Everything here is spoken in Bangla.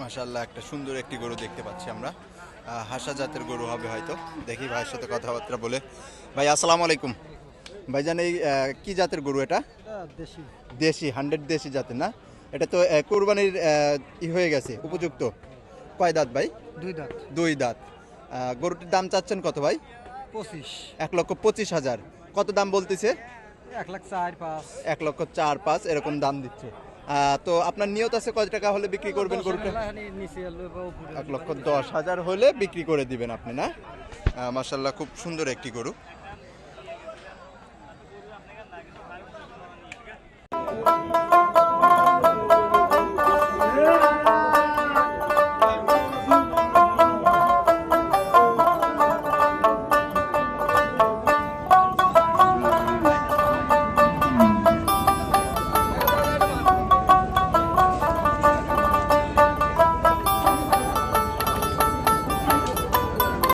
মাশাল্লাহ একটা সুন্দর একটি গরু দেখতে পাচ্ছি আমরা। হাসা জাতের গরু হবে হয়তো। দেখি ভাইয়ের সাথে কথাবার্তা বলে। ভাই আসসালামু আলাইকুম। ভাইজান এই কি জাতের গরু এটা? দেশি। দেশি হান্ড্রেড দেশি জাতের না? এটা তো কোরবানির ই হয়ে গেছে উপযুক্ত। কয় দাঁত ভাই? দুই দাঁত। দুই দাঁত। গরুটির দাম চাচ্ছেন কত ভাই? পঁচিশ। এক লক্ষ পঁচিশ হাজার। কত দাম বলতেছে? এক লাখ চার পাঁচ। এক লক্ষ চার পাঁচ এরকম দাম দিচ্ছে। তো আপনার নিয়ত আছে কত টাকা হলে বিক্রি করবেন গরুটা? এক লক্ষ দশ হাজার হলে বিক্রি করে দিবেন আপনি না? মাসাল্লাহ খুব সুন্দর একটি গরু।